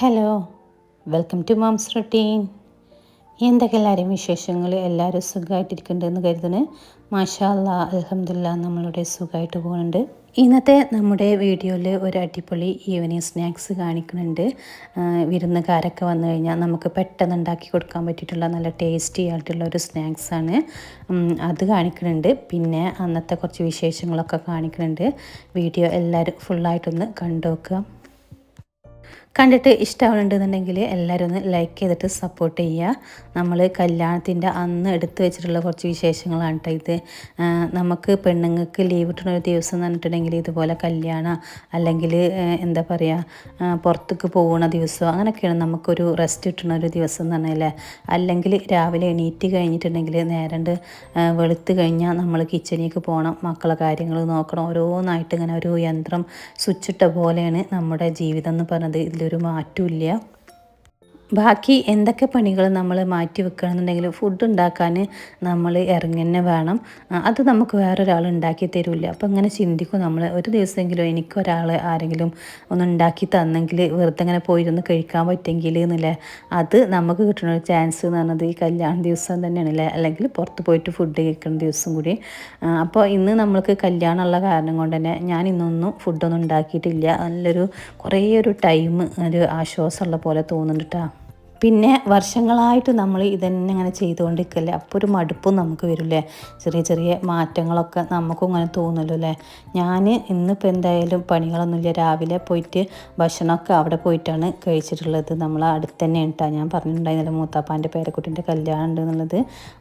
Hello welcome to mom's routine എന്തൊക്കെ എല്ലാവരും വിശേഷങ്ങൾ? എല്ലാവരും സുഖമായിട്ടിരിക്കുന്നുണ്ടെന്ന് കരുതുന്നു. മാഷാ അല്ലാ അലഹമില്ല നമ്മളുടെ സുഖമായിട്ട് പോകുന്നുണ്ട്. ഇന്നത്തെ നമ്മുടെ വീഡിയോയിൽ ഒരു അടിപൊളി ഈവനിങ് സ്നാക്സ് കാണിക്കുന്നുണ്ട്. വിരുന്നുകാരൊക്കെ വന്നു കഴിഞ്ഞാൽ നമുക്ക് പെട്ടെന്ന് ഉണ്ടാക്കി കൊടുക്കാൻ പറ്റിയിട്ടുള്ള നല്ല ടേസ്റ്റി ആയിട്ടുള്ള ഒരു സ്നാക്സാണ് അത് കാണിക്കുന്നുണ്ട്. പിന്നെ അന്നത്തെ കുറച്ച് വിശേഷങ്ങളൊക്കെ കാണിക്കുന്നുണ്ട്. വീഡിയോ എല്ലാവരും ഫുള്ളായിട്ടൊന്ന് കണ്ടു നോക്കുക കണ്ടിട്ട് ഇഷ്ടമാവുന്നുണ്ടെന്നുണ്ടെങ്കിൽ എല്ലാവരും ഒന്ന് ലൈക്ക് ചെയ്തിട്ട് സപ്പോർട്ട് ചെയ്യുക. നമ്മൾ കല്യാണത്തിന്റെ അന്ന് എടുത്തു വെച്ചിട്ടുള്ള കുറച്ച് വിശേഷങ്ങളാണ് കേട്ടോ ഇത്. നമുക്ക് പെണ്ണുങ്ങൾക്ക് ലീവ് കിട്ടുന്ന ഒരു ദിവസം എന്ന് പറഞ്ഞിട്ടുണ്ടെങ്കിൽ ഇതുപോലെ കല്യാണം അല്ലെങ്കിൽ എന്താ പറയുക പുറത്തേക്ക് പോകുന്ന ദിവസം അങ്ങനെയൊക്കെയാണ് നമുക്കൊരു റെസ്റ്റ് കിട്ടുന്ന ഒരു ദിവസം എന്ന് പറഞ്ഞാൽ അല്ലെങ്കിൽ രാവിലെ എണീറ്റ് കഴിഞ്ഞിട്ടുണ്ടെങ്കിൽ നേരണ്ട് വെളുത്ത് കഴിഞ്ഞാൽ നമ്മൾ കിച്ചണിലേക്ക് പോകണം. മക്കളെ കാര്യങ്ങൾ നോക്കണം. ഓരോന്നായിട്ട് ഇങ്ങനെ ഒരു യന്ത്രം സ്വിച്ചിട്ട പോലെയാണ് നമ്മുടെ ജീവിതം എന്ന് പറഞ്ഞത്. ഇതിലൊരു മാറ്റമില്ല ബാക്കി എന്തൊക്കെ പണികൾ നമ്മൾ മാറ്റി വെക്കണമെന്നുണ്ടെങ്കിൽ ഫുഡ് ഉണ്ടാക്കാൻ നമ്മൾ ഇറങ്ങി തന്നെ വേണം അത് നമുക്ക് വേറൊരാൾ ഉണ്ടാക്കി തരില്ല അപ്പോൾ ഇങ്ങനെ ചിന്തിക്കും നമ്മൾ. ഒരു ദിവസമെങ്കിലും എനിക്കൊരാൾ ആരെങ്കിലും ഒന്ന് ഉണ്ടാക്കി തന്നെങ്കിൽ വെറുതെ ഇങ്ങനെ പോയിരുന്ന് കഴിക്കാൻ പറ്റുമെങ്കിൽ എന്നില്ലേ അത് നമുക്ക് കിട്ടുന്ന ഒരു ചാൻസ് എന്ന് പറഞ്ഞത് ഈ കല്യാണ ദിവസം തന്നെയാണല്ലേ അല്ലെങ്കിൽ പുറത്ത് പോയിട്ട് ഫുഡ് കഴിക്കുന്ന ദിവസം കൂടി. അപ്പോൾ ഇന്ന് നമ്മൾക്ക് കല്യാണമുള്ള കാരണം കൊണ്ട് തന്നെ ഞാൻ ഇന്നൊന്നും ഫുഡൊന്നും ഉണ്ടാക്കിയിട്ടില്ല. നല്ലൊരു കുറേ ഒരു ടൈം ഒരു ആശ്വാസമുള്ള പോലെ തോന്നുന്നുണ്ട് കേട്ടോ പിന്നെ വർഷങ്ങളായിട്ട് നമ്മൾ ഇതന്നെ ഇങ്ങനെ ചെയ്തുകൊണ്ടിരിക്കല്ലേ? അപ്പോൾ ഒരു മടുപ്പും നമുക്ക് വരില്ലേ? ചെറിയ ചെറിയ മാറ്റങ്ങളൊക്കെ നമുക്കും ഇങ്ങനെ തോന്നുമല്ലോ അല്ലേ? ഞാൻ ഇന്നിപ്പോൾ എന്തായാലും പണികളൊന്നുമില്ല. രാവിലെ പോയിട്ട് ഭക്ഷണമൊക്കെ അവിടെ പോയിട്ടാണ് കഴിച്ചിട്ടുള്ളത്. നമ്മൾ അടുത്ത് തന്നെ ഉണ്ടാ ഞാൻ പറഞ്ഞിട്ടുണ്ടായിരുന്നല്ലോ മൂത്താപ്പാന്റെ പേരക്കുട്ടിന്റെ കല്യാണം ഉണ്ട് എന്നുള്ളത്.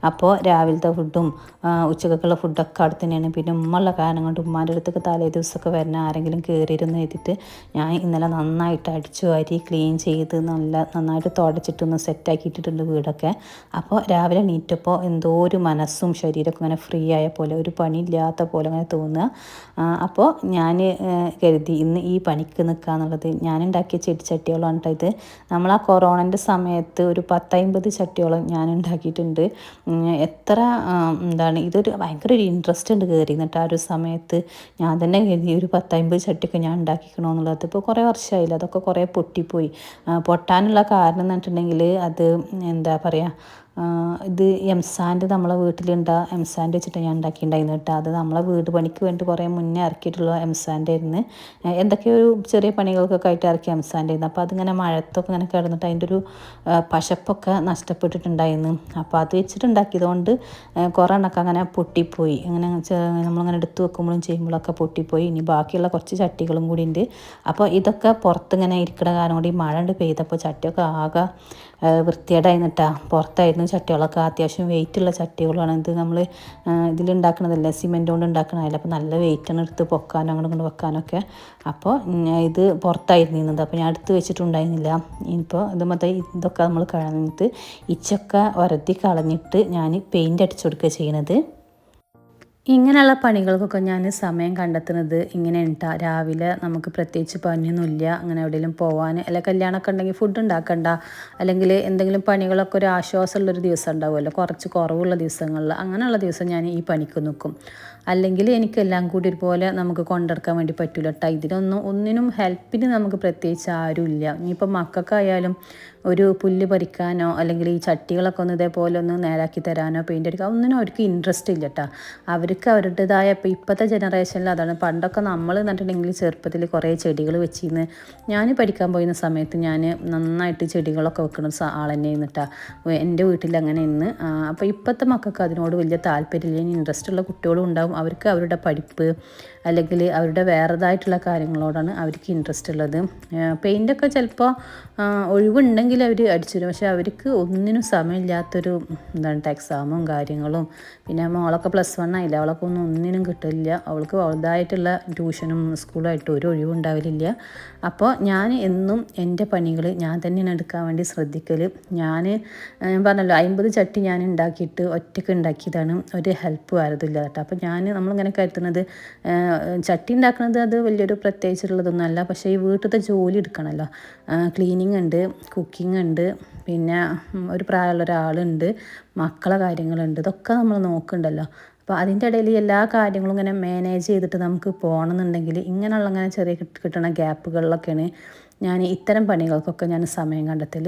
അപ്പോൾ രാവിലത്തെ ഫുഡും ഉച്ചക്കൊക്കെയുള്ള ഫുഡൊക്കെ അവിടെ തന്നെയാണ്. പിന്നെ ഉമ്മയുള്ള കാരണം കൊണ്ട് ഉമ്മാന്റെ അടുത്തൊക്കെ തലേ ദിവസമൊക്കെ വരണ ആരെങ്കിലും കയറിയിരുന്നു എഴുതിയിട്ട് ഞാൻ ഇന്നലെ നന്നായിട്ട് അടിച്ചു വാരി ക്ലീൻ ചെയ്ത് നല്ല നന്നായിട്ട് തുടച്ചിട്ടൊന്ന് സെറ്റാക്കിയിട്ടിട്ടുണ്ട് വീടൊക്കെ. അപ്പോൾ രാവിലെ നീറ്റപ്പോൾ എന്തോ ഒരു മനസ്സും ശരീരമൊക്കെ ഇങ്ങനെ ഫ്രീ ആയ പോലെ ഒരു പണിയില്ലാത്ത പോലെ അങ്ങനെ തോന്നുക. അപ്പോൾ ഞാൻ കരുതി ഇന്ന് ഈ പണിക്ക് നിൽക്കുക എന്നുള്ളത് ഞാനുണ്ടാക്കിയ ചെടിച്ചട്ടികളാണ് കേട്ടോ ഇത്. നമ്മൾ ആ കൊറോണന്റെ സമയത്ത് ഒരു പത്തൈമ്പത് ചട്ടിയോളം ഞാൻ ഉണ്ടാക്കിയിട്ടുണ്ട്. എത്ര എന്താണ് ഇതൊരു ഭയങ്കര ഒരു ഇൻട്രസ്റ്റ് ഉണ്ട് കയറി എന്നിട്ട് ആ ഒരു സമയത്ത്. ഞാൻ തന്നെ കരുതി ഒരു പത്തൈമ്പത് ചട്ടിയൊക്കെ ഞാൻ ഉണ്ടാക്കിക്കണമെന്നുള്ളത് ഇപ്പോൾ കുറേ വർഷമായില്ല അതൊക്കെ കുറേ പൊട്ടിപ്പോയി. പൊട്ടാനുള്ള കാരണം എന്ന് വെച്ചിട്ടുണ്ടെങ്കിൽ അത് എന്താ പറയുക ഇത് എംസാൻഡ് നമ്മളെ വീട്ടിലുണ്ട എംസാൻഡ് വെച്ചിട്ട് ഞാൻ ഉണ്ടാക്കിയിട്ടുണ്ടായിരുന്നു കേട്ടോ. അത് നമ്മളെ വീട് പണിക്ക് വേണ്ടി കുറേ മുന്നേ ഇറക്കിയിട്ടുള്ള എംസാൻഡ് ആയിരുന്നു. എന്തൊക്കെ എന്തൊക്കെയോ ചെറിയ പണികൾക്കൊക്കെ ആയിട്ട് ഇറക്കിയ എംസാൻഡ് ആയിരുന്നു. അപ്പോൾ അതിങ്ങനെ മഴത്തൊക്കെ ഇങ്ങനെ കിടന്നിട്ട് അതിന്റെ ഒരു പശപ്പൊക്കെ നഷ്ടപ്പെട്ടിട്ടുണ്ടായിരുന്നു. അപ്പോൾ അത് വെച്ചിട്ട് ഉണ്ടാക്കിയതുകൊണ്ട് ഏഹ് കുറേ എണ്ണൊക്കെ അങ്ങനെ പൊട്ടിപ്പോയി. അങ്ങനെ നമ്മളങ്ങനെ എടുത്ത് വെക്കുമ്പോഴും ചെയ്യുമ്പോഴൊക്കെ പൊട്ടിപ്പോയി. ഇനി ബാക്കിയുള്ള കുറച്ച് ചട്ടികളും കൂടി ഉണ്ട്. അപ്പോൾ ഇതൊക്കെ പുറത്തിങ്ങനെ ഇരിക്കണ കാരണം കൂടി മഴ പെയ്തപ്പോൾ ചട്ടിയൊക്കെ ആകെ വൃത്തികേടായിരുന്നിട്ടാ. പുറത്തായിരുന്നു ചട്ടികളൊക്കെ. അത്യാവശ്യം വെയിറ്റുള്ള ചട്ടികളാണ്. ഇത് നമ്മൾ ഇതിലുണ്ടാക്കണതല്ലേ? സിമെന്റ് കൊണ്ട് ഉണ്ടാക്കണതല്ല? അപ്പോൾ നല്ല വെയിറ്റാണ് എടുത്ത് പൊക്കാനും അങ്ങോട്ട് കൊണ്ട് വെക്കാനൊക്കെ. അപ്പോൾ ഇത് പുറത്തായിരുന്നു ഇന്നത്. അപ്പോൾ ഞാൻ എടുത്ത് വെച്ചിട്ടുണ്ടായിരുന്നില്ല. ഇനിയിപ്പോൾ ഇത് മൊത്തം ഇതൊക്കെ നമ്മൾ കളഞ്ഞിട്ട് ഇച്ചൊക്കെ ഉരത്തി കളഞ്ഞിട്ട് ഞാൻ പെയിന്റ് അടിച്ചു കൊടുക്കുക ചെയ്യണത്. ഇങ്ങനെയുള്ള പണികൾക്കൊക്കെ ഞാൻ സമയം കണ്ടെത്തുന്നത് ഇങ്ങനെ ഉണ്ടാ രാവിലെ നമുക്ക് പ്രത്യേകിച്ച് പണിയൊന്നുമില്ല അങ്ങനെ എവിടെയെങ്കിലും പോകാൻ അല്ലെ കല്യാണമൊക്കെ ഉണ്ടെങ്കിൽ ഫുഡ് ഉണ്ടാക്കണ്ട അല്ലെങ്കിൽ എന്തെങ്കിലും പണികളൊക്കെ ഒരു ആശ്വാസമുള്ളൊരു ദിവസം ഉണ്ടാവുമല്ലോ കുറച്ച് കുറവുള്ള ദിവസങ്ങളിൽ അങ്ങനെയുള്ള ദിവസം ഞാൻ ഈ പണിക്ക് നിൽക്കും. അല്ലെങ്കിൽ എനിക്കെല്ലാം കൂടി ഒരുപോലെ നമുക്ക് കൊണ്ടെടുക്കാൻ വേണ്ടി പറ്റില്ല കേട്ടോ ഇതിനൊന്നും ഒന്നിനും ഹെൽപ്പിന് നമുക്ക് പ്രത്യേകിച്ച് ആരുമില്ല ഇനിയിപ്പോൾ മക്കൾക്കായാലും ഒരു പുല്ല് പറിക്കാനോ അല്ലെങ്കിൽ ഈ ചട്ടികളൊക്കെ ഒന്ന് ഇതേപോലെ ഒന്ന് നേരാക്കി തരാനോ പെയിന്റ് അടിക്കാൻ ഒന്നിനും അവർക്ക് ഇൻട്രസ്റ്റ് ഇല്ല കേട്ടോ അവർക്ക് അവരുടേതായ ഇപ്പോൾ ഇപ്പോഴത്തെ ജനറേഷനിൽ അതാണ്. പണ്ടൊക്കെ നമ്മൾ എന്നിട്ടുണ്ടെങ്കിൽ ചെറുപ്പത്തിൽ കുറേ ചെടികൾ വെച്ചിരുന്ന് ഞാൻ പഠിക്കാൻ പോയിരുന്ന സമയത്ത് ഞാൻ നന്നായിട്ട് ചെടികളൊക്കെ വെക്കുന്ന സ- ആൾ തന്നെ ഇരുന്നിട്ടാ എന്റെ വീട്ടിൽ അങ്ങനെ ഇന്ന് അപ്പോൾ ഇപ്പോഴത്തെ മക്കൾക്ക് അതിനോട് വലിയ താല്പര്യമില്ല. ഇൻട്രസ്റ്റ് ഉള്ള കുട്ടികളും ഉണ്ടാവും. അവർക്ക് അവരുടെ പഠിപ്പ് അല്ലെങ്കിൽ അവരുടെ വേറെതായിട്ടുള്ള കാര്യങ്ങളോടാണ് അവർക്ക് ഇൻട്രസ്റ്റ് ഉള്ളത്. പെയിന്റൊക്കെ ചിലപ്പോൾ ഒഴിവുണ്ടെങ്കിൽ അവർ അടിച്ചുതരും. പക്ഷേ അവർക്ക് ഒന്നിനും സമയമില്ലാത്തൊരു എന്താണ് എക്സാമും കാര്യങ്ങളും. പിന്നെ മോളൊക്കെ പ്ലസ് വൺ ആയില്ല അവളൊക്കെ ഒന്നും ഒന്നിനും കിട്ടില്ല അവൾക്ക് അവളുടേതായിട്ടുള്ള ട്യൂഷനും സ്കൂളുമായിട്ട് ഒരു ഒഴിവുണ്ടാവില്ല അപ്പോൾ ഞാൻ എന്നും എന്റെ പണികൾ ഞാൻ തന്നെയാണ് എടുക്കാൻ വേണ്ടി ശ്രദ്ധിക്കൽ ഞാൻ ഞാൻ പറഞ്ഞല്ലോ അമ്പത് ചട്ടി ഞാൻ ഉണ്ടാക്കിയിട്ട് ഒറ്റയ്ക്ക് ഉണ്ടാക്കിയതാണ് ഒരു ഹെൽപ്പ് ആരതില്ല കേട്ടോ അപ്പോൾ ഞാൻ നമ്മളിങ്ങനെ കരുതുന്നത് ചട്ടി ഉണ്ടാക്കുന്നത് അത് വലിയൊരു പ്രത്യേകിച്ചുള്ളതൊന്നുമല്ല. പക്ഷേ ഈ വീട്ടിലത്തെ ജോലി എടുക്കണമല്ലോ ക്ലീനിങ് ഉണ്ട് കുക്കിംഗ് ഉണ്ട് പിന്നെ ഒരു പ്രായമുള്ള ഒരാളുണ്ട് മക്കളെ കാര്യങ്ങളുണ്ട് ഇതൊക്കെ നമ്മൾ നോക്കുന്നുണ്ടല്ലോ. അപ്പോൾ അതിന്റെ ഇടയിൽ എല്ലാ കാര്യങ്ങളും ഇങ്ങനെ മാനേജ് ചെയ്തിട്ട് നമുക്ക് പോകണമെന്നുണ്ടെങ്കിൽ ഇങ്ങനെയുള്ള ഇങ്ങനെ ചെറിയ കിട്ട- കിട്ടുന്ന ഗ്യാപ്പുകളിലൊക്കെയാണ് ഞാൻ ഇത്തരം പണികൾക്കൊക്കെ ഞാൻ സമയം കണ്ടെത്തൽ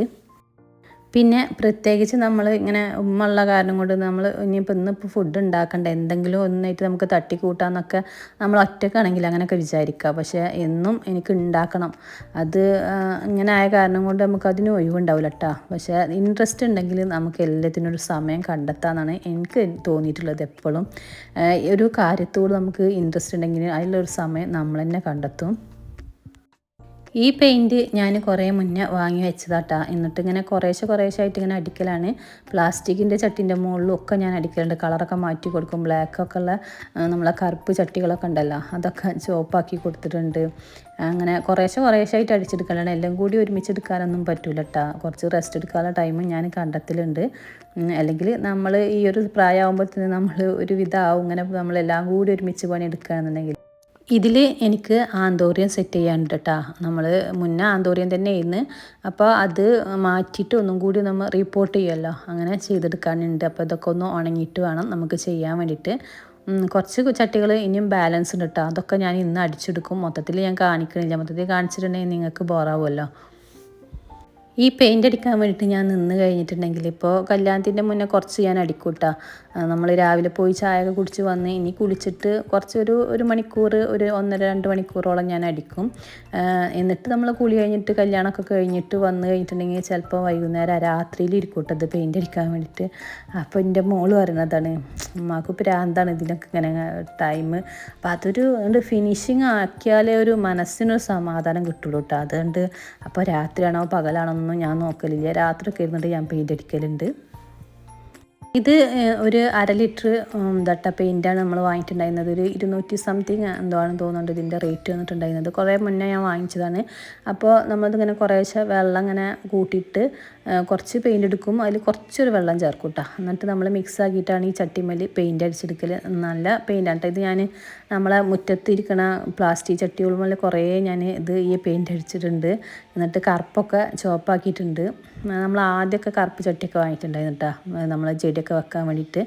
പിന്നെ പ്രത്യേകിച്ച് നമ്മൾ ഇങ്ങനെ ഉമ്മുള്ള കാരണം കൊണ്ട് നമ്മൾ ഇനിയിപ്പോൾ ഇന്നിപ്പോൾ ഫുഡ് ഉണ്ടാക്കണ്ട എന്തെങ്കിലും ഒന്നായിട്ട് നമുക്ക് തട്ടിക്കൂട്ടാന്നൊക്കെ നമ്മൾ ഒറ്റക്കാണെങ്കിൽ അങ്ങനെയൊക്കെ വിചാരിക്കുക പക്ഷേ എന്നും എനിക്ക് ഉണ്ടാക്കണം അത് ഇങ്ങനെ ആയ കാരണം കൊണ്ട് നമുക്ക് അതിന് ഒഴിവുണ്ടാവില്ല കേട്ടോ പക്ഷേ ഇൻട്രസ്റ്റ് ഉണ്ടെങ്കിൽ നമുക്ക് എല്ലാത്തിനും ഒരു സമയം കണ്ടെത്താമെന്നാണ് എനിക്ക് തോന്നിയിട്ടുള്ളത് എപ്പോഴും ഒരു കാര്യത്തോട് നമുക്ക് ഇൻട്രസ്റ്റ് ഉണ്ടെങ്കിൽ അതിലൊരു സമയം നമ്മൾ തന്നെ കണ്ടെത്തും. ഈ പെയിന്റ് ഞാൻ കുറേ മുന്നേ വാങ്ങി വെച്ചതാട്ടാ. എന്നിട്ട് ഇങ്ങനെ കുറേശ്ശെ കുറേശ്ശെ ആയിട്ട് ഇങ്ങനെ അടിക്കലാണ്. പ്ലാസ്റ്റിക്കിന്റെ ചട്ടിന്റെ മുകളിലും ഒക്കെ ഞാൻ അടിക്കലുണ്ട്. കളറൊക്കെ മാറ്റി കൊടുക്കും. ബ്ലാക്കൊക്കെ ഉള്ള നമ്മളെ കറുപ്പ് ചട്ടികളൊക്കെ ഉണ്ടല്ലോ അതൊക്കെ ചുവപ്പാക്കി കൊടുത്തിട്ടുണ്ട്. അങ്ങനെ കുറേശ്ശെ കുറേശ്ശെ ആയിട്ട് അടിച്ചെടുക്കലാണ്. എല്ലാം കൂടി ഒരുമിച്ച് ഒരുമിച്ചെടുക്കാനൊന്നും പറ്റൂല കേട്ടോ കുറച്ച് റെസ്റ്റ് എടുക്കാനുള്ള ടൈം ഞാൻ കണ്ടെത്തലുണ്ട്. അല്ലെങ്കിൽ നമ്മൾ ഈ ഒരു പ്രായമാകുമ്പോഴത്തേന് നമ്മൾ ഒരു വിധമാവും ഇങ്ങനെ നമ്മളെല്ലാം കൂടി ഒരുമിച്ച് പണിയെടുക്കുകയാണെന്നുണ്ടെങ്കിൽ. ഇതിൽ എനിക്ക് ആന്തോറിയം സെറ്റ് ചെയ്യാനുണ്ട് കേട്ടോ നമ്മൾ മുന്നേ ആന്തോറിയം തന്നെ ആയിരുന്നു അപ്പോൾ അത് മാറ്റിയിട്ട് ഒന്നും കൂടി നമ്മൾ റിപ്പോർട്ട് ചെയ്യുമല്ലോ അങ്ങനെ ചെയ്തെടുക്കാനുണ്ട്. അപ്പോൾ ഇതൊക്കെ ഒന്ന് ഉണങ്ങിയിട്ട് വേണം നമുക്ക് ചെയ്യാൻ വേണ്ടിയിട്ട്. കുറച്ച് ചട്ടികൾ ഇനിയും ബാലൻസ് ഉണ്ട് കേട്ടോ അതൊക്കെ ഞാൻ ഇന്ന് അടിച്ചെടുക്കും. മൊത്തത്തിൽ ഞാൻ കാണിക്കണില്ല. മൊത്തത്തിൽ കാണിച്ചിട്ടുണ്ടെങ്കിൽ നിങ്ങൾക്ക് ബോറാവുമല്ലോ. ഈ പെയിന്റ് അടിക്കാൻ വേണ്ടിയിട്ട് ഞാൻ നിന്ന് കഴിഞ്ഞിട്ടുണ്ടെങ്കിൽ ഇപ്പോൾ കല്യാണത്തിന്റെ മുന്നേ കുറച്ച് ഞാൻ അടിക്കൂട്ടാ. നമ്മൾ രാവിലെ പോയി ചായ ഒക്കെ കുടിച്ച് വന്ന് ഇനി കുളിച്ചിട്ട് കുറച്ച് ഒരു ഒരു മണിക്കൂർ ഒരു ഒന്നര രണ്ട് മണിക്കൂറോളം ഞാൻ അടിക്കും. എന്നിട്ട് നമ്മൾ കുളി കഴിഞ്ഞിട്ട് കല്യാണമൊക്കെ കഴിഞ്ഞിട്ട് വന്ന് കഴിഞ്ഞിട്ടുണ്ടെങ്കിൽ ചിലപ്പോൾ വൈകുന്നേരം രാത്രിയിൽ ഇരിക്കൂട്ടത് പെയിന്റ് അടിക്കാൻ വേണ്ടിയിട്ട്. അപ്പോൾ എന്റെ മോൾ പറയുന്നതാണ് ഉമ്മാക്ക് പ്രാന്താണ് ഇതിനൊക്കെ ഇങ്ങനെ ടൈം അപ്പോൾ അതൊരു അതുകൊണ്ട് ഫിനിഷിങ് ആക്കിയാലേ ഒരു മനസ്സിനൊരു സമാധാനം കിട്ടുള്ളൂ കേട്ടോ. അതുകൊണ്ട് അപ്പോൾ രാത്രിയാണോ പകലാണോ ഒന്നും ഞാൻ നോക്കലില്ല. രാത്രിയൊക്കെ ഇരുന്നിട്ട് ഞാൻ പെയിന്റ് അടിക്കലുണ്ട്. ഇത് ഒരു അര ലിറ്റർ ദട്ട പെയിന്റാണ് നമ്മൾ വാങ്ങിയിട്ടുണ്ടായിരുന്നത്. ഒരു ഇരുന്നൂറ്റി സംതിങ് എന്തോ ആണെന്ന് തോന്നുന്നുണ്ട് ഇതിന്റെ റേറ്റ് വന്നിട്ടുണ്ടായിരുന്നത്. കുറേ മുന്നേ ഞാൻ വാങ്ങിച്ചതാണ്. അപ്പോൾ നമ്മളിതിങ്ങനെ കുറേശ്ശെ വെള്ളം ഇങ്ങനെ കൂട്ടിയിട്ട് കുറച്ച് പെയിന്റ് എടുക്കും. അതിൽ കുറച്ചൊരു വെള്ളം ചേർക്കും കേട്ടോ എന്നിട്ട് നമ്മൾ മിക്സ് ആക്കിയിട്ടാണ് ഈ ചട്ടിമല്ലി പെയിന്റ് അടിച്ചെടുക്കൽ നല്ല പെയിന്റാണ് കേട്ടോ ഇത് ഞാൻ നമ്മളെ മുറ്റത്തിരിക്കണ പ്ലാസ്റ്റിക് ചട്ടികളുമ്പോൾ കുറേ ഞാൻ ഇത് ഈ പെയിന്റ് അടിച്ചിട്ടുണ്ട്. എന്നിട്ട് കറുപ്പൊക്കെ ചുവപ്പാക്കിയിട്ടുണ്ട് നമ്മൾ ആദ്യമൊക്കെ കറുപ്പ് ചട്ടിയൊക്കെ വാങ്ങിയിട്ടുണ്ടായിരുന്നു കേട്ടോ നമ്മൾ ചെടിയൊക്കെ വെക്കാൻ വേണ്ടിയിട്ട്.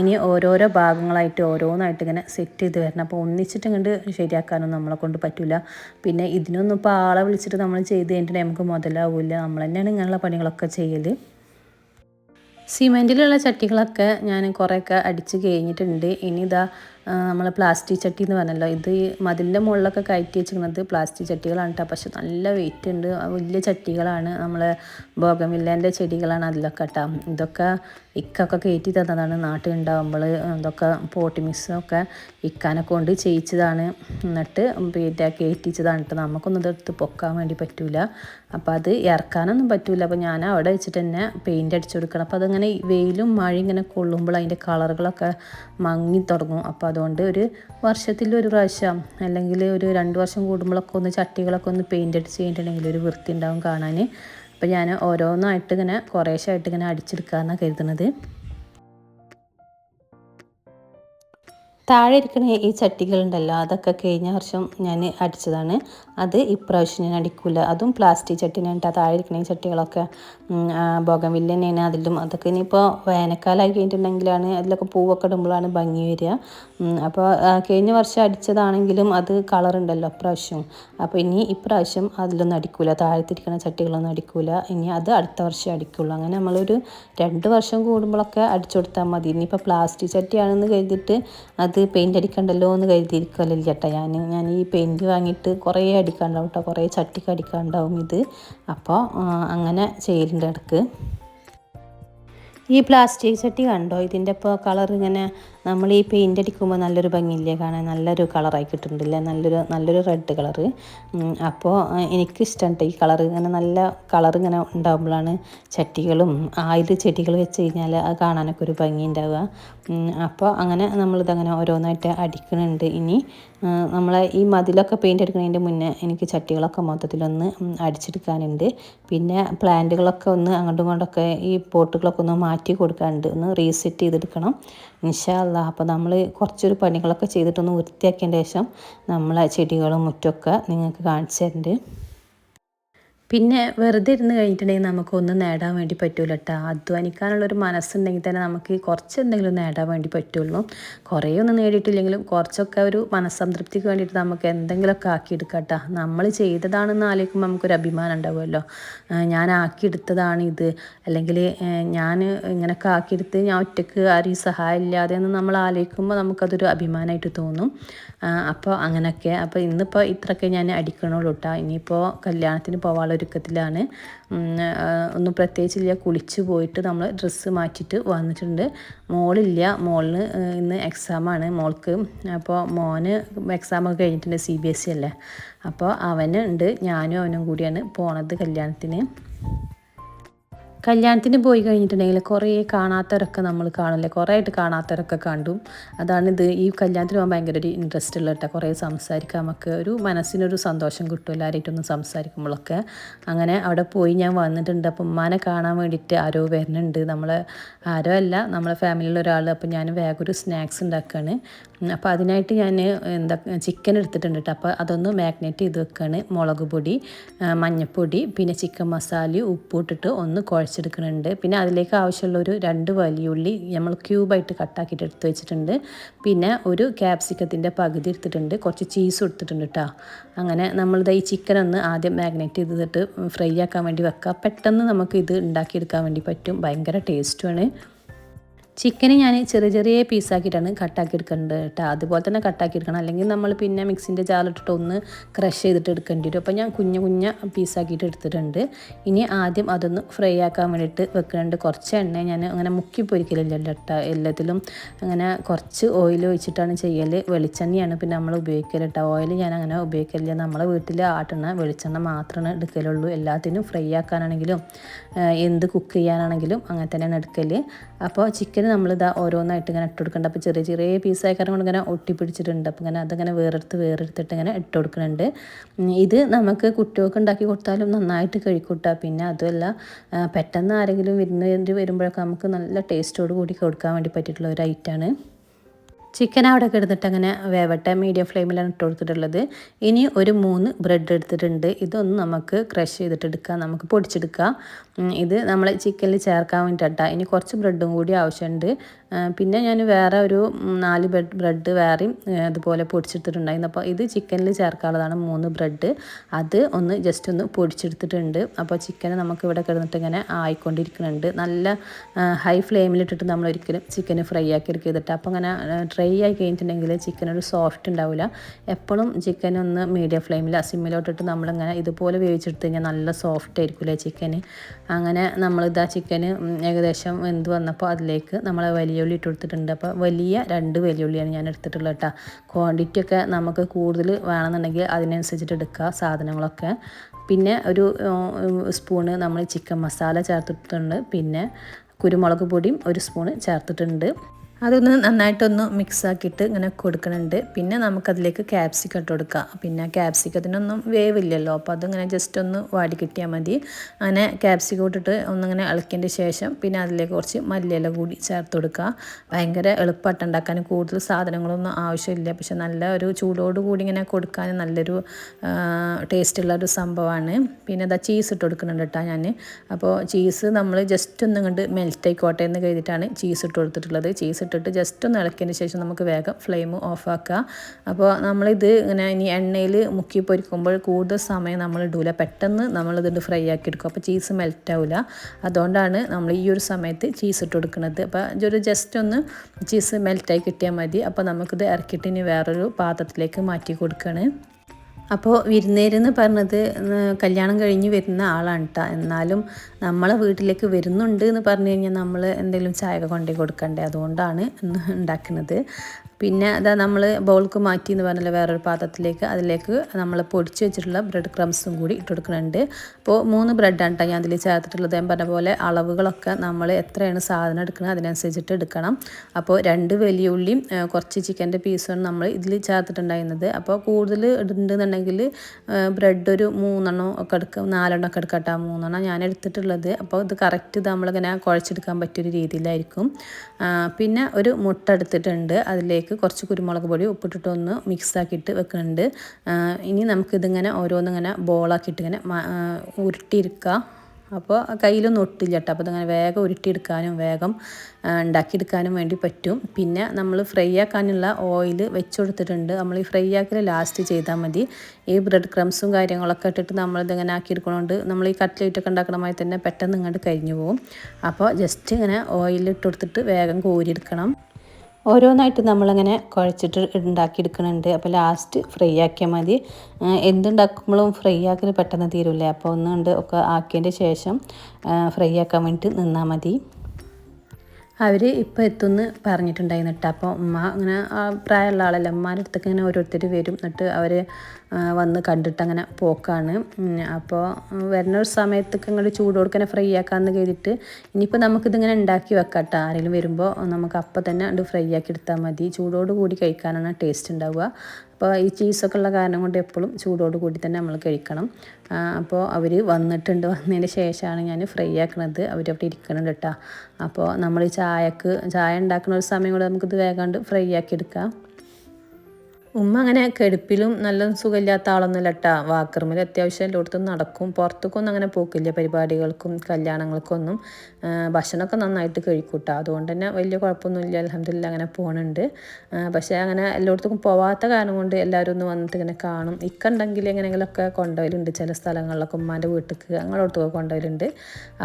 ഇനി ഓരോരോ ഭാഗങ്ങളായിട്ട് ഓരോന്നായിട്ട് ഇങ്ങനെ സെറ്റ് ചെയ്ത് വരണം. അപ്പോൾ ഒന്നിച്ചിട്ട് ഇങ്ങോട്ട് ശരിയാക്കാനൊന്നും നമ്മളെ കൊണ്ട് പറ്റില്ല പിന്നെ ഇതിനൊന്നും ഇപ്പോൾ ആളെ വിളിച്ചിട്ട് നമ്മൾ ചെയ്ത് കഴിഞ്ഞിട്ടുണ്ടെങ്കിൽ നമുക്ക് മുതലാവില്ല. നമ്മൾ തന്നെയാണ് ഇങ്ങനെയുള്ള പണികളൊക്കെ ചെയ്യൽ സിമെന്റിലുള്ള ചട്ടികളൊക്കെ ഞാൻ കുറേയൊക്കെ അടിച്ച് കഴിഞ്ഞിട്ടുണ്ട്. ഇനി ഇതാ നമ്മൾ പ്ലാസ്റ്റിക് ചട്ടി എന്ന് പറഞ്ഞല്ലോ. ഇത് മതിലിന്റെ മുകളിലൊക്കെ കയറ്റി വെച്ചിരിക്കുന്നത് പ്ലാസ്റ്റിക് ചട്ടികളാണ് കേട്ടോ പക്ഷെ നല്ല വെയിറ്റ് ഉണ്ട്. വലിയ ചട്ടികളാണ് നമ്മളെ ബോഗമില്ലേന്റെ ചെടികളാണ് അതിലൊക്കെ കേട്ടോ ഇതൊക്കെ ഇക്കൊക്കെ കയറ്റി തന്നതാണ് നാട്ടിൽ ഉണ്ടാകുമ്പോൾ ഇതൊക്കെ പോട്ടി മിക്സൊക്കെ ഇക്കാനെ കൊണ്ട് ചെയ്യിച്ചതാണ്. എന്നിട്ട് പിന്നെ കയറ്റിച്ചതാണ് കേട്ടോ നമുക്കൊന്നും ഇതെടുത്ത് പൊക്കാൻ വേണ്ടി പറ്റില്ല അപ്പോൾ അത് ഇറക്കാനൊന്നും പറ്റില്ല അപ്പോൾ ഞാൻ അവിടെ വെച്ചിട്ട് തന്നെ പെയിന്റ് അടിച്ചു കൊടുക്കണം. അപ്പോൾ അതങ്ങനെ വെയിലും മഴയും ഇങ്ങനെ കൊള്ളുമ്പോൾ അതിന്റെ കളറുകളൊക്കെ മങ്ങി തുടങ്ങും. അപ്പോൾ അതുകൊണ്ട് ഒരു വർഷത്തിൽ ഒരു പ്രാവശ്യം അല്ലെങ്കിൽ ഒരു രണ്ട് വർഷം കൂടുമ്പോഴൊക്കെ ഒന്ന് ചട്ടികളൊക്കെ ഒന്ന് പെയിന്റ് അടിച്ച് കഴിഞ്ഞിട്ടുണ്ടെങ്കിൽ ഒരു വൃത്തി ഉണ്ടാവും കാണാൻ. അപ്പോൾ ഞാൻ ഓരോന്നായിട്ട് ഇങ്ങനെ കുറേശ്ശായിട്ട് ഇങ്ങനെ അടിച്ചെടുക്കാമെന്നാണ് കരുതുന്നത് താഴെ ഇരിക്കുന്ന ഈ ചട്ടികളുണ്ടല്ലോ അതൊക്കെ കഴിഞ്ഞ വർഷം ഞാൻ അടിച്ചതാണ്. അത് ഇപ്രാവശ്യം ഞാൻ അടിക്കില്ല അതും പ്ലാസ്റ്റിക് ചട്ടിനാണ് താഴെ ഇരിക്കുന്ന ചട്ടികളൊക്കെ ബോഗമില്ല തന്നെയാണ് അതിലും അതൊക്കെ ഇനിയിപ്പോൾ വേനൽക്കാലമായി കഴിഞ്ഞിട്ടുണ്ടെങ്കിലാണ് അതിലൊക്കെ പൂവൊക്കെ ഇടുമ്പോഴാണ് ഭംഗി വരിക. അപ്പോൾ കഴിഞ്ഞ വർഷം അടിച്ചതാണെങ്കിലും അത് കളറുണ്ടല്ലോ അപ്രാവശ്യം അപ്പോൾ ഇനി ഇപ്രാവശ്യം അതിലൊന്നും അടിക്കില്ല താഴത്തിരിക്കുന്ന ചട്ടികളൊന്നും അടിക്കില്ല ഇനി അത് അടുത്ത വർഷം അടിക്കുള്ളൂ. അങ്ങനെ നമ്മളൊരു രണ്ട് വർഷം കൂടുമ്പോഴൊക്കെ അടിച്ചു കൊടുത്താൽ മതി. ഇനിയിപ്പോൾ പ്ലാസ്റ്റിക് ചട്ടിയാണെന്ന് കരുതിയിട്ട് അത് പെയിന്റ് അടിക്കണ്ടല്ലോ എന്ന് കരുതിയിരിക്കലില്ല ചേട്ടാ ഞാൻ ഞാൻ ഈ പെയിന്റ് വാങ്ങിയിട്ട് കുറേ അടിക്കാണ്ടാവും കേട്ടോ കുറേ ചട്ടിക്ക് അടിക്കാണ്ടാവും ഇത്. അപ്പോൾ അങ്ങനെ ചെയ്യലുണ്ട് ഇടയ്ക്ക് ഈ പ്ലാസ്റ്റിക് ചട്ടി കണ്ടോ? ഇതിന്റെ ഇപ്പോൾ കളർ ഇങ്ങനെ നമ്മൾ ഈ പെയിന്റ് അടിക്കുമ്പോൾ നല്ലൊരു ഭംഗിയില്ലേ കാണാൻ? നല്ലൊരു കളറായി കിട്ടുന്നുണ്ടല്ലേ? നല്ലൊരു നല്ലൊരു റെഡ് കളറ് അപ്പോൾ എനിക്കിഷ്ടമുണ്ട് ഈ കളർ ഇങ്ങനെ നല്ല കളർ ഇങ്ങനെ ഉണ്ടാകുമ്പോഴാണ് ചട്ടികളും ആയിൽ ചെടികൾ വെച്ച് കഴിഞ്ഞാൽ അത് കാണാനൊക്കെ ഒരു ഭംഗി ഉണ്ടാവുക. അപ്പോൾ അങ്ങനെ നമ്മളിതങ്ങനെ ഓരോന്നായിട്ട് അടിക്കുന്നുണ്ട്. ഇനി നമ്മളെ ഈ മതിലൊക്കെ പെയിന്റ് അടിക്കുന്നതിന്റെ മുന്നേ എനിക്ക് ചട്ടികളൊക്കെ മൊത്തത്തിലൊന്ന് അടിച്ചെടുക്കാനുണ്ട്. പിന്നെ പ്ലാന്റുകളൊക്കെ ഒന്ന് അങ്ങോട്ടും ഇങ്ങോട്ടൊക്കെ ഈ പോട്ടുകളൊക്കെ ഒന്ന് മാറ്റി കൊടുക്കാനുണ്ട്. ഒന്ന് റീസെറ്റ് ചെയ്തെടുക്കണം. ഇൻഷാല്ല അപ്പോൾ നമ്മൾ കുറച്ചൊരു പണികളൊക്കെ ചെയ്തിട്ടൊന്ന് വൃത്തിയാക്കിയതിന് ശേഷം നമ്മളെ ചെടികളും മുറ്റമൊക്കെ നിങ്ങൾക്ക് കാണിച്ചു തരുന്നുണ്ട് പിന്നെ വെറുതെ ഇരുന്ന് കഴിഞ്ഞിട്ടുണ്ടെങ്കിൽ നമുക്കൊന്നും നേടാൻ വേണ്ടി പറ്റൂല കേട്ടോ അധ്വാനിക്കാനുള്ളൊരു മനസ്സുണ്ടെങ്കിൽ തന്നെ നമുക്ക് കുറച്ച് എന്തെങ്കിലും നേടാൻ വേണ്ടി പറ്റുള്ളൂ. കുറേ ഒന്നും നേടിയിട്ടില്ലെങ്കിലും കുറച്ചൊക്കെ ഒരു മനസ്സംതൃപ്തിക്ക് വേണ്ടിയിട്ട് നമുക്ക് എന്തെങ്കിലുമൊക്കെ ആക്കിയെടുക്കാം കേട്ടോ നമ്മൾ ചെയ്തതാണെന്ന് ആലോചിക്കുമ്പോൾ നമുക്കൊരു അഭിമാനം ഉണ്ടാവുമല്ലോ. ഞാൻ ആക്കിയെടുത്തതാണ് ഇത്. അല്ലെങ്കിൽ ഞാൻ ഇങ്ങനെയൊക്കെ ആക്കിയെടുത്ത് ഞാൻ ഒറ്റയ്ക്ക് ആരും സഹായം ഇല്ലാതെ എന്ന് നമ്മൾ ആലോചിക്കുമ്പോൾ നമുക്കതൊരു അഭിമാനമായിട്ട് തോന്നും. അപ്പോൾ അങ്ങനെയൊക്കെ. അപ്പോൾ ഇന്നിപ്പോൾ ഇത്രയൊക്കെ ഞാൻ അടിക്കണുള്ളൂ കേട്ടോ ഇനിയിപ്പോൾ കല്യാണത്തിന് പോകാനുള്ള ഒരുക്കത്തിലാണ്. ഒന്നും പ്രത്യേകിച്ചില്ല. കുളിച്ച് പോയിട്ട് നമ്മൾ ഡ്രസ്സ് മാറ്റിയിട്ട് വന്നിട്ടുണ്ട്. മോളില്ല. മോളിന് ഇന്ന് എക്സാമാണ് മോൾക്ക് അപ്പോൾ മോന് എക്സാമൊക്കെ കഴിഞ്ഞിട്ടുണ്ട് സി ബി എസ് സി അല്ലേ? അപ്പോൾ അവനുണ്ട് ഞാനും അവനും കൂടിയാണ് പോണത് കല്യാണത്തിന്. കല്യാണത്തിന് പോയി കഴിഞ്ഞിട്ടുണ്ടെങ്കിൽ കുറേ കാണാത്തവരൊക്കെ നമ്മൾ കാണില്ലേ കുറേ ആയിട്ട് കാണാത്തവരൊക്കെ കണ്ടു. അതാണ് ഇത്. ഈ കല്യാണത്തിന് പോകാൻ ഭയങ്കര ഒരു ഇൻട്രസ്റ്റ് ഉള്ള കേട്ടോ. കുറേ സംസാരിക്കാൻ നമുക്ക് ഒരു മനസ്സിനൊരു സന്തോഷം കിട്ടും എല്ലാവരായിട്ടൊന്ന് സംസാരിക്കുമ്പോഴൊക്കെ. അങ്ങനെ അവിടെ പോയി ഞാൻ വന്നിട്ടുണ്ട്. അപ്പം ഉമ്മാനെ കാണാൻ വേണ്ടിയിട്ട് ആരോ വരുന്നുണ്ട്. നമ്മൾ ആരോ അല്ല നമ്മളെ ഫാമിലിയിലുള്ള ഒരാൾ അപ്പം ഞാൻ വേഗം ഒരു സ്നാക്സ് ഉണ്ടാക്കുകയാണ് അപ്പോൾ അതിനായിട്ട് ഞാൻ എന്താ ചിക്കൻ എടുത്തിട്ടുണ്ട് കേട്ടോ അപ്പോൾ അതൊന്ന് മാഗ്നേറ്റ് ചെയ്ത് വെക്കുകയാണ് മുളക് പൊടി മഞ്ഞൾപ്പൊടി പിന്നെ ചിക്കൻ മസാല ഉപ്പ് ഇട്ടിട്ട് ഒന്ന് കുഴച്ചെടുക്കുന്നുണ്ട്. പിന്നെ അതിലേക്ക് ആവശ്യമുള്ള ഒരു രണ്ട് വലിയുള്ളി നമ്മൾ ക്യൂബായിട്ട് കട്ടാക്കിയിട്ട് എടുത്ത് വെച്ചിട്ടുണ്ട്. പിന്നെ ഒരു ക്യാപ്സിക്കത്തിന്റെ പകുതി എടുത്തിട്ടുണ്ട്. കുറച്ച് ചീസ് എടുത്തിട്ടുണ്ട് കേട്ടോ അങ്ങനെ നമ്മളിത് ഈ ചിക്കൻ ഒന്ന് ആദ്യം മാഗ്നേറ്റ് ചെയ്തിട്ട് ഫ്രൈ ആക്കാൻ വേണ്ടി വെക്കുക പെട്ടെന്ന് നമുക്ക് ഇത് ഉണ്ടാക്കിയെടുക്കാൻ വേണ്ടി പറ്റും. ഭയങ്കര ടേസ്റ്റുമാണ് ചിക്കന് ഞാൻ ചെറിയ ചെറിയ പീസാക്കിയിട്ടാണ് കട്ടാക്കി എടുക്കേണ്ടത് കേട്ടോ. അതുപോലെ തന്നെ കട്ടാക്കി എടുക്കണം അല്ലെങ്കിൽ നമ്മൾ പിന്നെ മിക്സിന്റെ ജാലിട്ടിട്ട് ഒന്ന് ക്രഷ് ചെയ്തിട്ട് എടുക്കേണ്ടി വരും. അപ്പോൾ ഞാൻ കുഞ്ഞു കുഞ്ഞ പീസാക്കിയിട്ട് എടുത്തിട്ടുണ്ട്. ഇനി ആദ്യം അതൊന്ന് ഫ്രൈ ആക്കാൻ വേണ്ടിയിട്ട് വെക്കുന്നുണ്ട്. കുറച്ച് എണ്ണ ഞാൻ അങ്ങനെ മുക്കി പൊരിക്കലില്ല കേട്ടോ. എല്ലാത്തിലും അങ്ങനെ കുറച്ച് ഓയിൽ ഒഴിച്ചിട്ടാണ് ചെയ്യൽ വെളിച്ചെണ്ണയാണ് പിന്നെ നമ്മൾ ഉപയോഗിക്കൽ കേട്ടോ. ഓയിൽ ഞാൻ അങ്ങനെ ഉപയോഗിക്കലില്ല. നമ്മളെ വീട്ടിൽ ആട്ടണ വെളിച്ചെണ്ണ മാത്രമേ എടുക്കലുള്ളൂ. എല്ലാത്തിനും ഫ്രൈ ആക്കാനാണെങ്കിലും എന്ത് കുക്ക് ചെയ്യാനാണെങ്കിലും അങ്ങനെ തന്നെയാണ് എടുക്കൽ അപ്പോൾ ചിക്കൻ നമ്മളിതാ ഓരോന്നായിട്ട് ഇങ്ങനെ ഇട്ട് അപ്പോൾ ചെറിയ ചെറിയ പീസായ കൊണ്ട് ഇങ്ങനെ ഒട്ടിപ്പിടിച്ചിട്ടുണ്ട് അപ്പോൾ ഇങ്ങനെ അതങ്ങനെ വേറെടുത്ത് വേറെടുത്തിട്ട് ഇങ്ങനെ ഇട്ട് കൊടുക്കുന്നുണ്ട് ഇത് നമുക്ക് കുട്ടികൾക്ക് ഉണ്ടാക്കി കൊടുത്താലും നന്നായിട്ട് കഴിക്കൂട്ടാ. പിന്നെ അതുമല്ല പെട്ടെന്ന് ആരെങ്കിലും വിരുന്ന് വരുമ്പോഴൊക്കെ നമുക്ക് നല്ല ടേസ്റ്റോട് കൂടി കൊടുക്കാൻ വേണ്ടി പറ്റിയിട്ടുള്ള ഒരു ഐറ്റമാണ് ചിക്കൻ അവിടെ കിടന്നിട്ട് അങ്ങനെ വേവട്ടെ മീഡിയം ഫ്ലെയിമിലാണ് ഇട്ട് കൊടുത്തിട്ടുള്ളത്. ഇനി ഒരു മൂന്ന് ബ്രെഡ് എടുത്തിട്ടുണ്ട്. ഇതൊന്ന് നമുക്ക് ക്രഷ് ചെയ്തിട്ട് എടുക്കാം. നമുക്ക് പൊടിച്ചെടുക്കാം. ഇത് നമ്മൾ ചിക്കനിൽ ചേർക്കാൻ വേണ്ടിയിട്ടാണ് ഇനി കുറച്ച് ബ്രെഡും കൂടി ആവശ്യമുണ്ട് പിന്നെ ഞാൻ വേറെ ഒരു നാല് ബ്രെഡ് ബ്രെഡ് വേറെയും അതുപോലെ പൊടിച്ചെടുത്തിട്ടുണ്ടായിരുന്നു. അപ്പോൾ ഇത് ചിക്കനിൽ ചേർക്കാനുള്ളതാണ് മൂന്ന് ബ്രെഡ്. അത് ഒന്ന് ജസ്റ്റ് ഒന്ന് പൊടിച്ചെടുത്തിട്ടുണ്ട്. അപ്പോൾ ചിക്കൻ നമുക്ക് ഇവിടെ കിടന്നിട്ട് ഇങ്ങനെ ആയിക്കൊണ്ടിരിക്കുന്നുണ്ട് നല്ല ഹൈ ഫ്ലെയിമിലിട്ടിട്ട് നമ്മൾ ഒരിക്കലും ചിക്കൻ ഫ്രൈ ആക്കി എടുക്കരുതിട്ട് അപ്പോൾ അങ്ങനെ ഡ്രൈ ആയി കഴിഞ്ഞിട്ടുണ്ടെങ്കിൽ ചിക്കൻ ഒരു സോഫ്റ്റ് ഉണ്ടാവില്ല. എപ്പോഴും ചിക്കൻ ഒന്ന് മീഡിയം ഫ്ലെയിമിൽ സിമ്മിലോട്ടിട്ട് നമ്മളിങ്ങനെ ഇതുപോലെ വേവിച്ചെടുത്ത് കഴിഞ്ഞാൽ നല്ല സോഫ്റ്റ് ആയിരിക്കില്ലേ ചിക്കൻ അങ്ങനെ നമ്മളിതാ ചിക്കൻ ഏകദേശം എന്ത് വന്നപ്പോൾ അതിലേക്ക് നമ്മൾ വലിയ ഉള്ളി ഇട്ട് കൊടുത്തിട്ടുണ്ട്. അപ്പോൾ വലിയ രണ്ട് വലിയ ഉള്ളിയാണ് ഞാൻ എടുത്തിട്ടുള്ളത് കേട്ടോ ക്വാണ്ടിറ്റി ഒക്കെ നമുക്ക് കൂടുതൽ വേണമെന്നുണ്ടെങ്കിൽ അതിനനുസരിച്ചിട്ട് എടുക്കുക സാധനങ്ങളൊക്കെ. പിന്നെ ഒരു സ്പൂണ് നമ്മൾ ചിക്കൻ മസാല ചേർത്തിട്ടുണ്ട്. പിന്നെ കുരുമുളക് പൊടിയും ഒരു സ്പൂണ് ചേർത്തിട്ടുണ്ട്. അതൊന്ന് നന്നായിട്ടൊന്ന് മിക്സാക്കിയിട്ട് ഇങ്ങനെ കൊടുക്കുന്നുണ്ട് പിന്നെ നമുക്കതിലേക്ക് ക്യാപ്സിക്കം ഇട്ട് കൊടുക്കാം. പിന്നെ ക്യാപ്സിക്കത്തിനൊന്നും വേവില്ലല്ലോ. അപ്പോൾ അതിങ്ങനെ ജസ്റ്റ് ഒന്ന് വാടി കിട്ടിയാൽ മതി. അങ്ങനെ ക്യാപ്സിക്കം ഇട്ടിട്ട് ഒന്നിങ്ങനെ ഇളക്കിയതിന്റെ ശേഷം പിന്നെ അതിലേക്ക് കുറച്ച് മല്ലിയില കൂടി ചേർത്ത് കൊടുക്കുക ഭയങ്കര എളുപ്പമായിട്ട് ഉണ്ടാക്കാൻ. കൂടുതൽ സാധനങ്ങളൊന്നും ആവശ്യമില്ല. പക്ഷെ നല്ല ഒരു ചൂടോട് കൂടി ഇങ്ങനെ കൊടുക്കാൻ നല്ലൊരു ടേസ്റ്റുള്ള ഒരു സംഭവമാണ്. പിന്നെ അതാ ചീസ് ഇട്ട് കൊടുക്കുന്നുണ്ട് കേട്ടോ ഞാൻ അപ്പോൾ ചീസ് നമ്മൾ ജസ്റ്റ് ഒന്ന് കണ്ട് മെൽറ്റ് ആയിക്കോട്ടെ എന്ന് കരുതിയിട്ടാണ് ചീസ് ഇട്ട് കൊടുത്തിട്ടുള്ളത്. ചീസ് ഇട്ടിട്ട് ജസ്റ്റ് ഒന്ന് ഇളക്കിയതിന് ശേഷം നമുക്ക് വേഗം ഫ്ലെയിം ഓഫാക്കുക അപ്പോൾ നമ്മളിത് ഇങ്ങനെ ഇനി എണ്ണയിൽ മുക്കി പൊരിക്കുമ്പോൾ കൂടുതൽ സമയം നമ്മൾ ഇടൂല. പെട്ടെന്ന് നമ്മളിത് ഫ്രൈ ആക്കി എടുക്കും. അപ്പോൾ ചീസ് മെൽറ്റ് ആവില്ല അതുകൊണ്ടാണ് നമ്മൾ ഈ ഒരു സമയത്ത് ചീസ് ഇട്ട് കൊടുക്കുന്നത്. അപ്പോൾ ഒരു ജസ്റ്റ് ഒന്ന് ചീസ് മെൽറ്റായി കിട്ടിയാൽ മതി. അപ്പോൾ നമുക്കിത് ഇറക്കിയിട്ട് ഇനി വേറൊരു പാത്രത്തിലേക്ക് മാറ്റി കൊടുക്കുകയാണ്. അപ്പോൾ വിരുന്നേരെന്ന് പറഞ്ഞത് കല്യാണം കഴിഞ്ഞ് വരുന്ന ആളാണ് കേട്ടോ എന്നാലും നമ്മളെ വീട്ടിലേക്ക് വരുന്നുണ്ട് എന്ന് പറഞ്ഞു കഴിഞ്ഞാൽ നമ്മൾ എന്തെങ്കിലും ചായ കൊണ്ടേ കൊടുക്കണ്ടേ? അതുകൊണ്ടാണ് ഉണ്ടാക്കുന്നത്. പിന്നെ അതാ നമ്മൾ ബൗൾക്ക് മാറ്റി എന്ന് പറഞ്ഞാൽ വേറൊരു പാത്രത്തിലേക്ക്. അതിലേക്ക് നമ്മൾ പൊടിച്ച് വെച്ചിട്ടുള്ള ബ്രെഡ് ക്രംസും കൂടി ഇട്ട് കൊടുക്കുന്നുണ്ട്. അപ്പോൾ മൂന്ന് ബ്രെഡാണ് കേട്ടോ ഞാൻ അതിൽ ചേർത്തിട്ടുള്ളത്. ഞാൻ പറഞ്ഞ പോലെ അളവുകളൊക്കെ നമ്മൾ എത്രയാണ് സാധനം എടുക്കുന്നത് അതിനനുസരിച്ചിട്ട് എടുക്കണം. അപ്പോൾ രണ്ട് വലിയ ഉള്ളിയും കുറച്ച് ചിക്കന്റെ പീസുമാണ് നമ്മൾ ഇതിൽ ചേർത്തിട്ടുണ്ടായിരുന്നത്. അപ്പോൾ കൂടുതൽ ഇടുന്നുണ്ടെന്നുണ്ടെങ്കിൽ ബ്രെഡ് ഒരു മൂന്നെണ്ണം ഒക്കെ എടുക്കുക നാലെണ്ണം ഒക്കെ എടുക്കട്ടെ മൂന്നെണ്ണം ഞാൻ എടുത്തിട്ടുള്ളത്. അപ്പോൾ ഇത് കറക്റ്റ് നമ്മളിങ്ങനെ കുഴച്ചെടുക്കാൻ പറ്റിയൊരു രീതിയിലായിരിക്കും. പിന്നെ ഒരു മുട്ട എടുത്തിട്ടുണ്ട്. അതിലേക്ക് അതിലേക്ക് കുറച്ച് കുരുമുളക് പൊടി ഉപ്പിട്ടിട്ട് ഒന്ന് മിക്സ് ആക്കിയിട്ട് വെക്കുന്നുണ്ട്. ഇനി നമുക്കിതിങ്ങനെ ഓരോന്നിങ്ങനെ ബോളാക്കിയിട്ട് ഇങ്ങനെ ഉരുട്ടിയിരിക്കുക അപ്പോൾ കയ്യിലൊന്നും ഒട്ടില്ല കേട്ടോ. അപ്പോൾ ഇതിങ്ങനെ വേഗം ഉരുട്ടിയെടുക്കാനും വേഗം ഉണ്ടാക്കിയെടുക്കാനും വേണ്ടി പറ്റും. പിന്നെ നമ്മൾ ഫ്രൈ ആക്കാനുള്ള ഓയിൽ വെച്ച് കൊടുത്തിട്ടുണ്ട് നമ്മൾ ഈ ഫ്രൈ ആക്കൽ ലാസ്റ്റ് ചെയ്താൽ മതി. ഈ ബ്രെഡ് ക്രംസും കാര്യങ്ങളൊക്കെ ഇട്ടിട്ട് നമ്മളിതിങ്ങനെ ആക്കിയെടുക്കണോണ്ട് നമ്മൾ ഈ കട്ട്ലേറ്റൊക്കെ ഉണ്ടാക്കണമായി തന്നെ പെട്ടെന്ന് ഇങ്ങോട്ട് കഴിഞ്ഞു പോകും അപ്പോൾ ജസ്റ്റ് ഇങ്ങനെ ഓയിലിട്ട് കൊടുത്തിട്ട് വേഗം കോരിയെടുക്കണം. ഓരോന്നായിട്ട് നമ്മളിങ്ങനെ കുഴച്ചിട്ട് ഉണ്ടാക്കിയെടുക്കണുണ്ട്. അപ്പോൾ ലാസ്റ്റ് ഫ്രൈ ആക്കിയാൽ മതി. എന്തുണ്ടാക്കുമ്പോഴും ഫ്രൈ ആക്കൽ പെട്ടെന്ന് തീരില്ലേ അപ്പോൾ ഒന്നുകൊണ്ട് ഒക്കെ ആക്കിയതിന്റെ ശേഷം ഫ്രൈ ആക്കാൻ വേണ്ടിയിട്ട് നിന്നാൽ മതി. അവർ ഇപ്പോൾ എത്തുമെന്ന് പറഞ്ഞിട്ടുണ്ടായിരുന്നു കേട്ടോ. അപ്പോൾ ഉമ്മ അങ്ങനെ പ്രായമുള്ള ആളല്ല ഉമ്മാന്റെ അടുത്തൊക്കെ ഇങ്ങനെ ഓരോരുത്തർ വരും. എന്നിട്ട് അവർ വന്ന് കണ്ടിട്ട് അങ്ങനെ പോക്കാണ്. അപ്പോൾ വരുന്ന ഒരു സമയത്തൊക്കെ ഇങ്ങോട്ട് ചൂട് കൊടുക്കാൻ ഫ്രൈ ആക്കാമെന്ന് കരുതിയിട്ട് ഇനിയിപ്പോൾ നമുക്കിതിങ്ങനെ ഉണ്ടാക്കി വെക്കാം കേട്ടോ. ആരെങ്കിലും വരുമ്പോൾ നമുക്ക് അപ്പം തന്നെ അത് ഫ്രൈ ആക്കി എടുത്താൽ മതി. ചൂടോട് കൂടി കഴിക്കാനാണ് ടേസ്റ്റ് ഉണ്ടാവുക. അപ്പോൾ ഈ ചീസൊക്കെ ഉള്ള കാരണം കൊണ്ട് എപ്പോഴും ചൂടോട് കൂടി തന്നെ നമ്മൾ കഴിക്കണം. അപ്പോൾ അവർ വന്നിട്ടുണ്ട്. വന്നതിന് ശേഷമാണ് ഞാൻ ഫ്രൈ ആക്കണത്. അവരവിടെ ഇരിക്കുന്നുണ്ട് കേട്ടോ അപ്പോൾ നമ്മൾ ചായക്ക് ചായ ഉണ്ടാക്കുന്ന ഒരു സമയം കൂടെ നമുക്കിത് വേഗം ഫ്രൈ ആക്കി എടുക്കാം. ഉമ്മ അങ്ങനെ കെടുപ്പിലും നല്ല സുഖമില്ലാത്ത ആളൊന്നുമല്ല കേട്ടാ വാക്രമിൽ അത്യാവശ്യം എല്ലായിടത്തും നടക്കും. പുറത്തേക്കൊന്നും അങ്ങനെ പോക്കില്ല. പരിപാടികൾക്കും കല്യാണങ്ങൾക്കൊന്നും. ഭക്ഷണമൊക്കെ നന്നായിട്ട് കഴിക്കൂട്ടാ. അതുകൊണ്ട് തന്നെ വലിയ കുഴപ്പമൊന്നുമില്ല. അലഹമില്ല അങ്ങനെ പോകുന്നുണ്ട് പക്ഷേ അങ്ങനെ എല്ലായിടത്തും പോവാത്ത കാരണം കൊണ്ട് എല്ലാവരും ഒന്ന് വന്നിട്ട് ഇങ്ങനെ കാണും. ഇക്കുണ്ടെങ്കിൽ എങ്ങനെയെങ്കിലുമൊക്കെ കൊണ്ടുപോയിലുണ്ട് ചില സ്ഥലങ്ങളിലൊക്കെ ഉമ്മാന്റെ വീട്ടിലേക്ക് അങ്ങോട്ടൊക്കെ കൊണ്ടുപോയിലുണ്ട്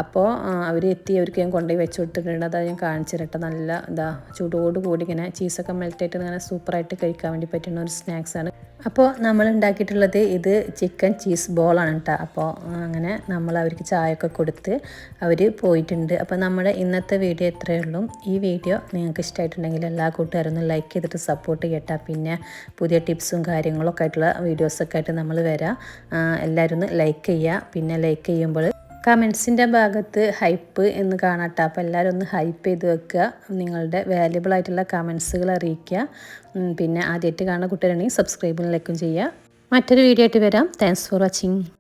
അപ്പോൾ അവർ എത്തി അവർക്ക് ഞാൻ കൊണ്ടുപോയി വെച്ച് കൊടുത്തിട്ടുണ്ട്. അതായത് ഞാൻ കാണിച്ചു നല്ല എന്താ ചൂടോട് കൂടി ഇങ്ങനെ ചീസൊക്കെ മെൽറ്റായിട്ട് ഇങ്ങനെ സൂപ്പറായിട്ട് കഴിക്കാൻ വേണ്ടി പറ്റുന്ന ഒരു സ്നാക്സാണ് അപ്പോൾ നമ്മൾ ഉണ്ടാക്കിയിട്ടുള്ളത് ഇത് ചിക്കൻ ചീസ് ബോളാണ് കേട്ടോ അപ്പോൾ അങ്ങനെ നമ്മൾ അവർക്ക് ചായയൊക്കെ കൊടുത്ത് അവർ പോയിട്ടുണ്ട്. അപ്പോൾ നമ്മുടെ ഇന്നത്തെ വീഡിയോ ഇത്രയേ ഉള്ളൂ. ഈ വീഡിയോ നിങ്ങൾക്ക് ഇഷ്ടമായിട്ടുണ്ടെങ്കിൽ എല്ലാ കൂട്ടുകാരും ഒന്ന് ലൈക്ക് ചെയ്തിട്ട് സപ്പോർട്ട് ചെയ്യട്ടെ. പിന്നെ പുതിയ ടിപ്സും കാര്യങ്ങളൊക്കെ ആയിട്ടുള്ള വീഡിയോസൊക്കെ ആയിട്ട് നമ്മൾ വരാം. എല്ലാവരും ഒന്ന് ലൈക്ക് ചെയ്യുക. പിന്നെ ലൈക്ക് ചെയ്യുമ്പോൾ കമൻസിന്റെ ഭാഗത്ത് ഹൈപ്പ് എന്ന് കാണാട്ടോ. അപ്പോൾ എല്ലാവരും ഒന്ന് ഹൈപ്പ് ചെയ്ത് വെക്കുക. നിങ്ങളുടെ വാല്യബിൾ ആയിട്ടുള്ള കമൻസുകൾ അറിയിക്കുക. പിന്നെ ആദ്യമായിട്ട് കാണുന്ന കുട്ടികളാണെങ്കിൽ സബ്സ്ക്രൈബിലേക്കും ചെയ്യുക. മറ്റൊരു വീഡിയോ ആയിട്ട് വരാം. Thanks for watching